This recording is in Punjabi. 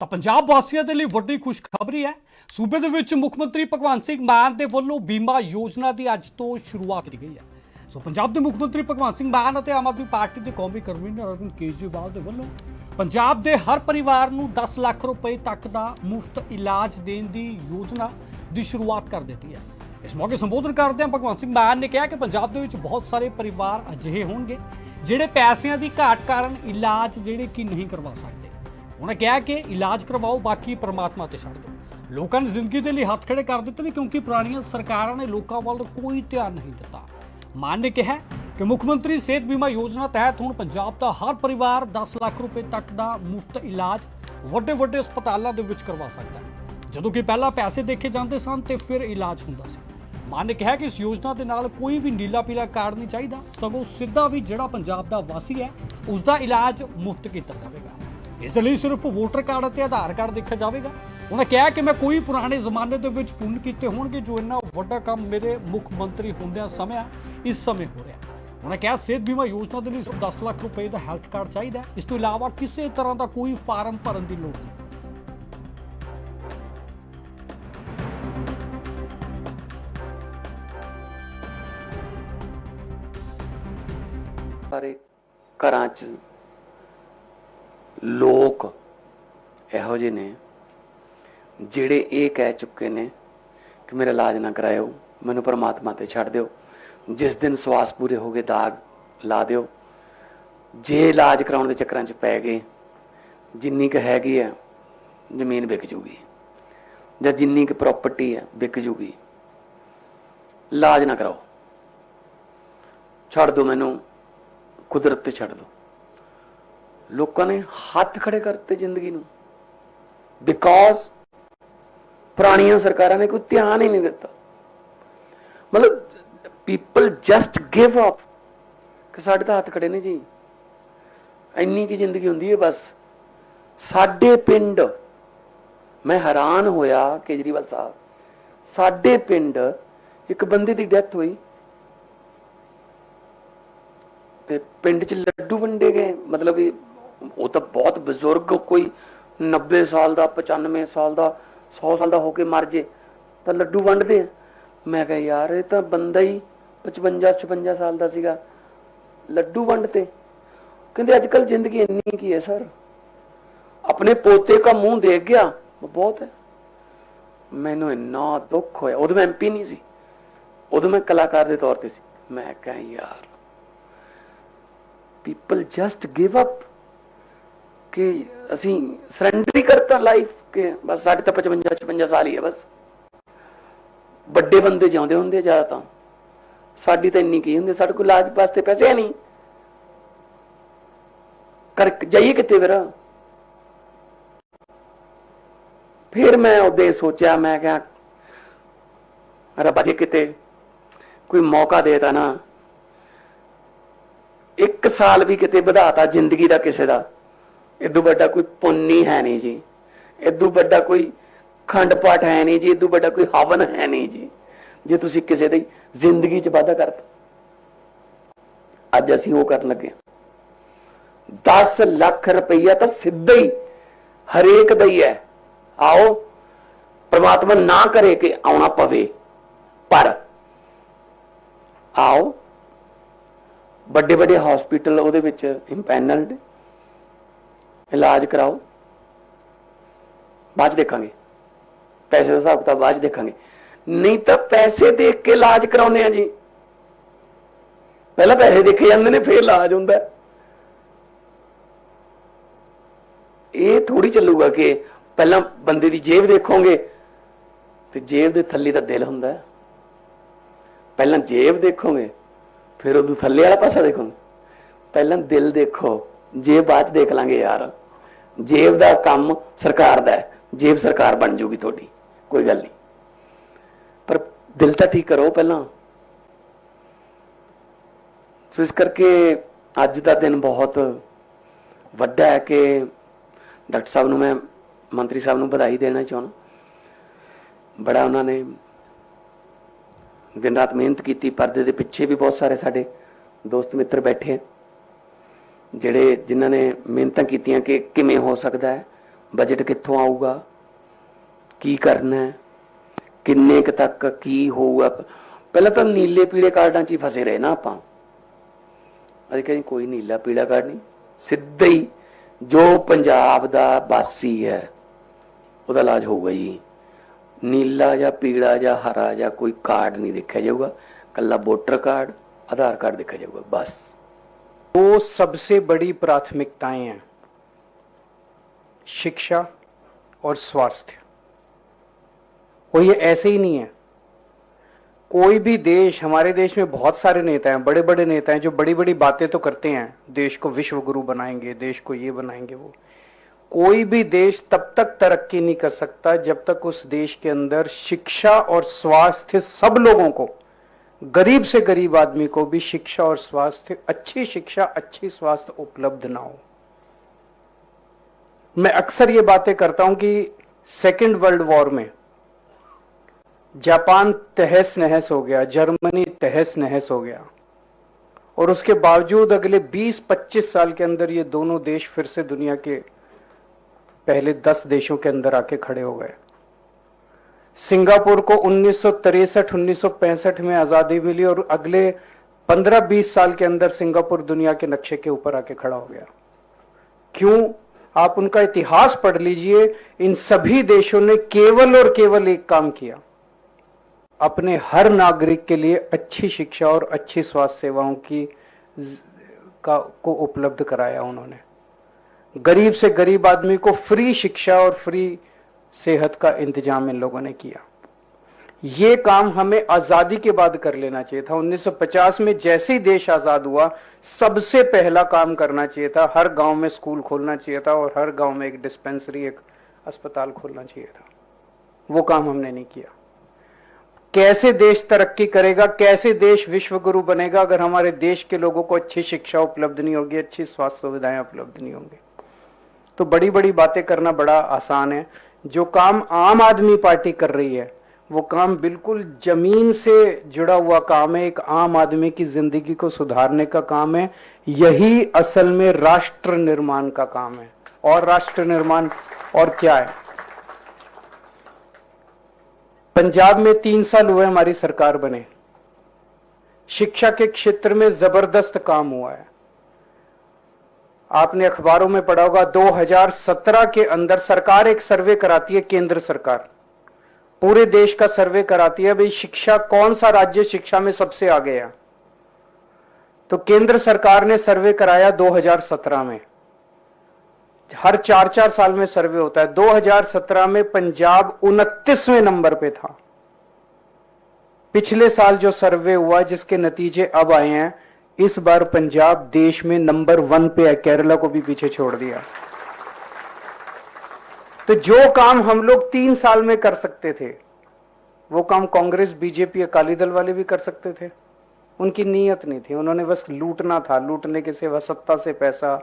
ਤਾਂ ਪੰਜਾਬ ਵਾਸੀਆਂ ਦੇ ਲਈ ਵੱਡੀ ਖੁਸ਼ਖਬਰੀ ਹੈ। ਸੂਬੇ ਦੇ ਵਿੱਚ ਮੁੱਖ ਮੰਤਰੀ ਭਗਵੰਤ ਸਿੰਘ ਮਾਨ ਦੇ ਵੱਲੋਂ ਬੀਮਾ ਯੋਜਨਾ ਦੀ ਅੱਜ ਤੋਂ ਸ਼ੁਰੂਆਤ ਕੀਤੀ ਗਈ ਹੈ। ਸੋ ਪੰਜਾਬ ਦੇ ਮੁੱਖ ਮੰਤਰੀ ਭਗਵੰਤ ਸਿੰਘ ਮਾਨ ਅਤੇ ਆਮ ਆਦਮੀ ਪਾਰਟੀ ਦੇ ਕੌਮੀ ਕਨਵੀਨਰ ਅਰਵਿੰਦ ਕੇਜਰੀਵਾਲ ਦੇ ਵੱਲੋਂ ਪੰਜਾਬ ਦੇ ਹਰ ਪਰਿਵਾਰ ਨੂੰ 10 ਲੱਖ ਰੁਪਏ ਤੱਕ ਦਾ ਮੁਫਤ ਇਲਾਜ ਦੇਣ ਦੀ ਯੋਜਨਾ ਦੀ ਸ਼ੁਰੂਆਤ ਕਰ ਦਿੱਤੀ ਹੈ। ਇਸ ਮੌਕੇ ਸੰਬੋਧਨ ਕਰਦਿਆਂ ਭਗਵੰਤ ਸਿੰਘ ਮਾਨ ਨੇ ਕਿਹਾ ਕਿ ਪੰਜਾਬ ਦੇ ਵਿੱਚ ਬਹੁਤ ਸਾਰੇ ਪਰਿਵਾਰ ਅਜਿਹੇ ਹੋਣਗੇ, ਜਿਹੜੇ ਪੈਸਿਆਂ ਦੀ ਘਾਟ ਕਾਰਨ ਇਲਾਜ ਜਿਹੜੇ ਕਿ ਨਹੀਂ ਕਰਵਾ ਸਕਦੇ। ਉਹਨਾਂ ਕਿਹਾ ਕਿ ਇਲਾਜ ਕਰਵਾਓ, ਬਾਕੀ ਪਰਮਾਤਮਾ ਤੇ ਛੱਡ ਦਿਓ। ਲੋਕਾਂ ਨੇ ਜ਼ਿੰਦਗੀ ਦੇ ਲਈ ਹੱਥ ਖੜੇ ਕਰ ਦਿੱਤੇ ਨੇ ਕਿਉਂਕਿ ਪੁਰਾਣੀਆਂ ਸਰਕਾਰਾਂ ਨੇ ਲੋਕਾਂ ਵੱਲ ਕੋਈ ਧਿਆਨ ਨਹੀਂ ਦਿੱਤਾ। ਮਾਨ ਨੇ ਕਿਹਾ ਕਿ ਮੁੱਖ ਮੰਤਰੀ ਸਿਹਤ ਬੀਮਾ ਯੋਜਨਾ ਤਹਿਤ ਹੁਣ ਪੰਜਾਬ ਦਾ ਹਰ ਪਰਿਵਾਰ 10 ਲੱਖ ਰੁਪਏ ਤੱਕ ਦਾ ਮੁਫਤ ਇਲਾਜ ਵੱਡੇ ਵੱਡੇ ਹਸਪਤਾਲਾਂ ਦੇ ਵਿੱਚ ਕਰਵਾ ਸਕਦਾ ਹੈ। ਜਦੋਂ ਕਿ ਪਹਿਲਾਂ ਪੈਸੇ ਦੇਖੇ ਜਾਂਦੇ ਸਨ ਤੇ ਫਿਰ ਇਲਾਜ ਹੁੰਦਾ ਸੀ। ਮਾਨ ਨੇ ਕਿਹਾ ਕਿ ਇਸ ਯੋਜਨਾ ਦੇ ਨਾਲ ਕੋਈ ਵੀ ਨੀਲਾ ਪੀਲਾ ਕਾਰਡ ਨਹੀਂ ਚਾਹੀਦਾ, ਸਗੋਂ ਸਿੱਧਾ ਵੀ ਜਿਹੜਾ ਪੰਜਾਬ ਦਾ ਵਾਸੀ ਹੈ ਉਸ ਦਾ ਇਲਾਜ ਮੁਫਤ ਕੀਤਾ ਜਾਵੇਗਾ। ਇਸ ਦੇ ਲਈ ਸਿਰਫ ਵੋਟਰ ਕਾਰਡ ਅਤੇ ਆਧਾਰ ਕਾਰਡ ਦੇਖਿਆ ਜਾਵੇਗਾ। ਉਹਨਾਂ ਕਿਹਾ ਕਿ ਮੈਂ ਕੋਈ ਪੁਰਾਣੇ ਜ਼ਮਾਨੇ ਦੇ ਵਿੱਚ ਪੁੰਨ ਕੀਤੇ ਹੋਣਗੇ, ਜੋ ਇੰਨਾ ਵੱਡਾ ਕੰਮ ਮੇਰੇ ਮੁੱਖ ਮੰਤਰੀ ਹੁੰਦਿਆਂ ਸਮਿਆਂ ਇਸ ਸਮੇਂ ਹੋ ਰਿਹਾ। ਉਹਨਾਂ ਕਿਹਾ, ਸਿਹਤ ਬੀਮਾ ਯੋਜਨਾ ਦੇ ਲਈ ਸਿਰਫ 10 ਲੱਖ ਰੁਪਏ ਦਾ ਹੈਲਥ ਕਾਰਡ ਚਾਹੀਦਾ ਇਸ ਤੋਂ ਇਲਾਵਾ ਕਿਸੇ ਤਰ੍ਹਾਂ ਦਾ ਕੋਈ ਫਾਰਮ ਭਰਨ ਦੀ ਲੋੜ ਨਹੀਂ। ਸਾਰੇ ਘਰਾਂ 'ਚ ਲੋਕ ਇਹੋ ਜਿਹੇ ਨੇ ਜਿਹੜੇ ਇਹ ਕਹਿ ਚੁੱਕੇ ਨੇ ਕਿ ਮੇਰਾ ਇਲਾਜ ਨਾ ਕਰਾਇਓ, ਮੈਨੂੰ ਪਰਮਾਤਮਾ ਤੇ ਛੱਡ ਦਿਓ, ਜਿਸ ਦਿਨ ਸਵਾਸ ਪੂਰੇ ਹੋ ਗਏ ਦਾਗ ਲਾ ਦਿਓ। ਜੇ ਇਲਾਜ ਕਰਾਉਣ ਦੇ ਚੱਕਰਾਂ 'ਚ ਪੈ ਗਏ, ਜਿੰਨੀ ਕੁ ਹੈਗੀ ਹੈ ਜ਼ਮੀਨ ਵਿਕ ਜੂਗੀ। ਜਾਂ ਜਿੰਨੀ ਕੁ ਪ੍ਰਾਪਰਟੀ ਹੈ ਵਿਕ ਜੂਗੀ। ਇਲਾਜ ਨਾ ਕਰਾਓ। ਛੱਡ ਦਿਓ ਮੈਨੂੰ, ਕੁਦਰਤ ਤੇ ਛੱਡ ਦਿਓ। ਲੋਕਾਂ ਨੇ ਹੱਥ ਖੜੇ ਕਰਤੇ ਜ਼ਿੰਦਗੀ ਨੂੰ। ਬਿਕੋਜ਼ ਪੁਰਾਣੀਆਂ ਸਰਕਾਰਾਂ ਨੇ ਕੋਈ ਧਿਆਨ ਹੀ ਨਹੀਂ ਦਿੱਤਾ। ਮਤਲਬ ਪੀਪਲ ਜਸਟ ਗਿਵ ਅਪ ਕਿ ਸਾਡੇ ਤਾਂ ਹੱਥ ਖੜੇ ਨੇ ਜੀ। ਇੰਨੀ ਕੀ ਜ਼ਿੰਦਗੀ ਹੁੰਦੀ ਹੈ ਬਸ। ਸਾਡੇ ਪਿੰਡ, ਮੈਂ ਹੈਰਾਨ ਹੋਇਆ ਕੇਜਰੀਵਾਲ ਸਾਹਿਬ, ਸਾਡੇ ਪਿੰਡ ਇੱਕ ਬੰਦੇ ਦੀ ਡੈਥ ਹੋਈ। ਤੇ ਪਿੰਡ 'ਚ ਲੱਡੂ ਵੰਡੇ ਗਏ, ਮਤਲਬ ਵੀ ਉਹ ਤਾਂ ਬਹੁਤ ਬਜ਼ੁਰਗ ਕੋਈ 90 ਸਾਲ ਦਾ 95 ਸਾਲ ਦਾ 100 ਸਾਲ ਦਾ ਹੋ ਕੇ ਮਰ ਜੇ, ਤਾਂ ਲੱਡੂ ਵੰਡਦੇ ਆ। ਮੈਂ ਕਿਹਾ, ਯਾਰ, ਇਹ ਤਾਂ ਬੰਦਾ ਹੀ 55 56 ਸਾਲ ਦਾ ਸੀਗਾ। ਲੱਡੂ ਵੰਡਤੇ। ਕਹਿੰਦੇ ਅੱਜ ਕੱਲ ਜ਼ਿੰਦਗੀ ਇੰਨੀ ਕੀ ਹੈ, ਸਰ? ਆਪਣੇ ਪੋਤੇ ਦਾ ਮੂੰਹ ਦੇਖ ਗਿਆ ਬਹੁਤ ਹੈ। ਮੈਨੂੰ ਇੰਨਾ ਦੁੱਖ ਹੋਇਆ। ਉਦੋਂ ਮੈਂ ਐਮਪੀ ਨਹੀਂ ਸੀ। ਉਦੋਂ ਮੈਂ ਕਲਾਕਾਰ ਦੇ ਤੌਰ ਤੇ ਸੀ। ਮੈਂ ਕਿਹਾ, ਯਾਰ ਪੀਪਲ ਜਸਟ ਗਿਵ ਅਪ ਕਿ ਅਸੀਂ ਸਰੈਂਡਰ ਹੀ ਕਰਤਾ ਲਾਈਫ ਕਿ ਬਸ ਸਾਡੇ ਤਾਂ 55 56 ਸਾਲ ਹੀ ਹੈ ਬਸ। ਵੱਡੇ ਬੰਦੇ ਜਿਉਂਦੇ ਹੁੰਦੇ ਜ਼ਿਆਦਾ ਤਾਂ ਸਾਡੀ ਤਾਂ ਇੰਨੀ ਕੀ ਹੁੰਦੀ ਸਾਡੇ ਕੋਲ ਇਲਾਜ ਵਾਸਤੇ ਪੈਸੇ ਨਹੀਂ। ਕਰ ਜਾਈਏ ਕਿੱਥੇ ਫਿਰ। ਫਿਰ ਮੈਂ ਉਹਦੇ ਸੋਚਿਆ, ਮੈਂ ਕਿਹਾ, ਰੱਬਾ ਜੇ ਕਿਤੇ ਕੋਈ ਮੌਕਾ ਦੇਤਾ ਨਾ। ਇੱਕ ਸਾਲ ਵੀ ਕਿਤੇ ਵਧਾਤਾ ਜ਼ਿੰਦਗੀ ਦਾ ਕਿਸੇ ਦਾ। ਇਦੋਂ ਵੱਡਾ ਕੋਈ ਪੁੰਨੀ ਹੈ ਨਹੀਂ ਜੀ। ਇਦੋਂ ਵੱਡਾ ਕੋਈ ਖੰਡ ਪਾਠ ਹੈ ਨਹੀਂ ਜੀ, ਇਦੋਂ ਵੱਡਾ ਕੋਈ ਹਵਨ ਹੈ ਨਹੀਂ ਜੀ। ਜੇ ਤੁਸੀਂ ਕਿਸੇ ਦੀ ਜ਼ਿੰਦਗੀ 'ਚ ਵਾਧਾ ਕਰਤਾ। ਅੱਜ ਅਸੀਂ ਉਹ ਕਰਨ ਲੱਗੇ 10 ਲੱਖ ਰੁਪਈਆ ਤਾਂ ਸਿੱਧਾ ਹੀ ਹਰੇਕ ਦਾ ਹੀ ਹੈ। ਆਓ, ਪ੍ਰਮਾਤਮਾ ਨਾ ਕਰੇ ਕਿ ਆਉਣਾ ਪਵੇ, ਪਰ ਆਓ ਵੱਡੇ ਵੱਡੇ ਹਸਪੀਟਲ ਉਹਦੇ ਵਿੱਚ ਇੰਪੈਨਲਡ ਇਲਾਜ ਕਰਾਓ। ਬਾਅਦ 'ਚ ਦੇਖਾਂਗੇ। ਪੈਸੇ ਦਾ ਹਿਸਾਬ ਕਿਤਾਬ ਬਾਅਦ 'ਚ ਦੇਖਾਂਗੇ। ਨਹੀਂ ਤਾਂ ਪੈਸੇ ਦੇਖ ਕੇ ਇਲਾਜ ਕਰਾਉਨੇ ਆ ਜੀ। ਪਹਿਲਾਂ ਪੈਸੇ ਦੇਖੇ ਜਾਂਦੇ ਨੇ, ਫਿਰ ਇਲਾਜ ਹੁੰਦਾ। ਇਹ ਥੋੜੀ ਚੱਲੂਗਾ ਕਿ ਪਹਿਲਾਂ ਬੰਦੇ ਦੀ ਜੇਬ ਦੇਖੋਗੇ, ਤੇ ਜੇਬ ਦੇ ਥੱਲੇ ਤਾਂ ਦਿਲ ਹੁੰਦਾ। ਪਹਿਲਾਂ ਜੇਬ ਦੇਖੋਗੇ, ਫਿਰ ਉਹਨੂੰ ਥੱਲੇ ਵਾਲਾ ਪਾਸਾ ਦੇਖੋਗੇ। ਪਹਿਲਾਂ ਦਿਲ ਦੇਖੋ, ਜੇਬ ਬਾਅਦ 'ਚ ਦੇਖ ਲਾਂਗੇ ਯਾਰ। ਜੇਬ ਦਾ ਕੰਮ ਸਰਕਾਰ ਦਾ ਹੈ, ਜੇਬ ਸਰਕਾਰ ਬਣ ਜੂਗੀ ਤੁਹਾਡੀ, ਕੋਈ ਗੱਲ ਨਹੀਂ। ਪਰ ਦਿਲ ਤਾਂ ਠੀਕ ਕਰੋ ਪਹਿਲਾਂ। ਸੋ ਇਸ ਕਰਕੇ ਅੱਜ ਦਾ ਦਿਨ ਬਹੁਤ ਵੱਡਾ ਹੈ ਕਿ ਡਾਕਟਰ ਸਾਹਿਬ ਨੂੰ ਮੈਂ, ਮੰਤਰੀ ਸਾਹਿਬ ਨੂੰ ਵਧਾਈ ਦੇਣਾ ਚਾਹੁੰਦਾ। ਬੜਾ ਉਹਨਾਂ ਨੇ ਦਿਨ ਰਾਤ ਮਿਹਨਤ ਕੀਤੀ, ਪਰਦੇ ਦੇ ਪਿੱਛੇ ਵੀ ਬਹੁਤ ਸਾਰੇ ਸਾਡੇ ਦੋਸਤ ਮਿੱਤਰ ਬੈਠੇ ਆ। ਜਿਹੜੇ ਜਿਨ੍ਹਾਂ ਨੇ ਮਿਹਨਤਾਂ ਕੀਤੀਆਂ ਕਿ ਕਿਵੇਂ ਹੋ ਸਕਦਾ ਹੈ ਬਜਟ ਕਿੱਥੋਂ ਆਊਗਾ, ਕੀ ਕਰਨਾ ਹੈ, ਕਿੰਨੇ ਕੁ ਤੱਕ ਕੀ ਹੋਊਗਾ। ਪਹਿਲਾਂ ਤਾਂ ਨੀਲੇ ਪੀਲੇ ਕਾਰਡਾਂ 'ਚ ਹੀ ਫਸੇ ਰਹੇ ਨਾ ਆਪਾਂ। ਅੱਜ ਕਹਿੰਦੇ ਕੋਈ ਨੀਲਾ ਪੀਲਾ ਕਾਰਡ ਨਹੀਂ, ਸਿੱਧਾ ਹੀ ਜੋ ਪੰਜਾਬ ਦਾ ਵਾਸੀ ਹੈ, ਉਹਦਾ ਇਲਾਜ ਹੋਊਗਾ ਜੀ। ਨੀਲਾ ਜਾਂ ਪੀਲਾ ਜਾਂ ਹਰਾ ਜਾਂ ਕੋਈ ਕਾਰਡ ਨਹੀਂ ਦੇਖਿਆ ਜਾਊਗਾ, ਕੱਲਾ ਵੋਟਰ ਕਾਰਡ, ਆਧਾਰ ਕਾਰਡ ਦੇਖਿਆ ਜਾਊਗਾ, ਬਸ। दो सबसे बड़ी प्राथमिकताएँ हैं। शिक्षा और स्वास्थ्य। और ये ऐसे ही नहीं है। कोई भी देश, हमारे देश में बहुत सारे नेता हैं बड़े बड़े नेता हैं, जो बड़ी बड़ी बातें तो करते हैं। देश को विश्व गुरु बनाएँगे, देश को ये बनाएँगे, वो। कोई भी देश तब तक तरक्की नहीं कर सकता, जब तक उस देश के अंदर शिक्षा और स्वास्थ्य सब लोगों को गरीब से गरीब आदमी को भी शिक्षा और स्वास्थ्य, अच्छी शिक्षा, अच्छी स्वास्थ्य उपलब्ध ना हो। मैं अक्सर ये बातें करता हूँ कि सेकेंड वर्ल्ड वॉर में जापान तहस नहस हो गया, जर्मनी तहस नहस हो गया। और उसके बावजूद अगले 20-25 साल के अंदर ये दोनों देश फिर से दुनिया के पहले 10 देशों के अंदर आके खड़े हो गए। सिंगापुर को 1963-1965 में आज़ादी मिली और अगले 15-20 साल के अंदर सिंगापुर दुनिया के नक्शे के ऊपर आके खड़ा हो गया। क्यों? आप उनका इतिहास पढ़ लीजिए। इन सभी देशों ने केवल और केवल एक काम किया। अपने हर नागरिक के लिए अच्छी शिक्षा और अच्छी स्वास्थ्य सेवाओं की का, को उपलब्ध कराया उन्होंने। गरीब से गरीब आदमी को फ्री शिक्षा और फ्री सेहत का इंतज़ाम इन लोगों ने किया। ये काम हमें आज़ादी के बाद कर लेना चाहिए था। 1950 में जैसे ही देश आज़ाद हुआ, सबसे पहला काम करना चाहिए था। हर गाँव में स्कूल खोलना चाहिए था और हर गाँव में एक डिस्पेंसरी, एक अस्पताल खोलना चाहिए था। वो काम हमने नहीं किया। कैसे देश तरक्की करेगा, कैसे देश विश्व गुरु बनेगा, अगर हमारे देश के लोगों को अच्छी शिक्षा उपलब्ध नहीं होगी, अच्छी स्वास्थ्य सुविधाएँ उपलब्ध नहीं होंगी। तो बड़ी बड़ी बातें करना बड़ा आसान है। जो काम आम आदमी पार्टी कर रही है, वो काम बिल्कुल ज़मीन से जुड़ा हुआ काम है, एक आम आदमी की ज़िंदगी को सुधारने का काम है, यही असल में राष्ट्र निर्माण का काम है। और राष्ट्र निर्माण और क्या है? पंजाब में तीन साल हुए हमारी सरकार बने। शिक्षा के क्षेत्र में ज़बरदस्त काम हुआ है। आपने अखबारों में पढ़ा होगा 2017 के अंदर सरकार एक सर्वे कराती है, केंद्र सरकार। पूरे देश का सर्वे कराती है, भाई, शिक्षा, कौन सा राज्य शिक्षा में सबसे आगे है? तो केंद्र सरकार ने सर्वे कराया 2017 में। हर चार चार साल में सर्वे होता है। 2017 में पंजाब उनतीसवें नंबर पे था। पिछले साल जो सर्वे हुआ, जिसके नतीजे अब आए हैं इस बार पंजाब देश में नंबर वन पे है, केरला को भी पीछे छोड़ दिया। तो जो काम हम लोग तीन साल में कर सकते थे, वो काम कांग्रेस, बीजेपी, अकाली दल वाले भी कर सकते थे। उनकी नीयत नहीं थी, उन्होंने बस लूटना था, लूटने के सिवा सत्ता से पैसा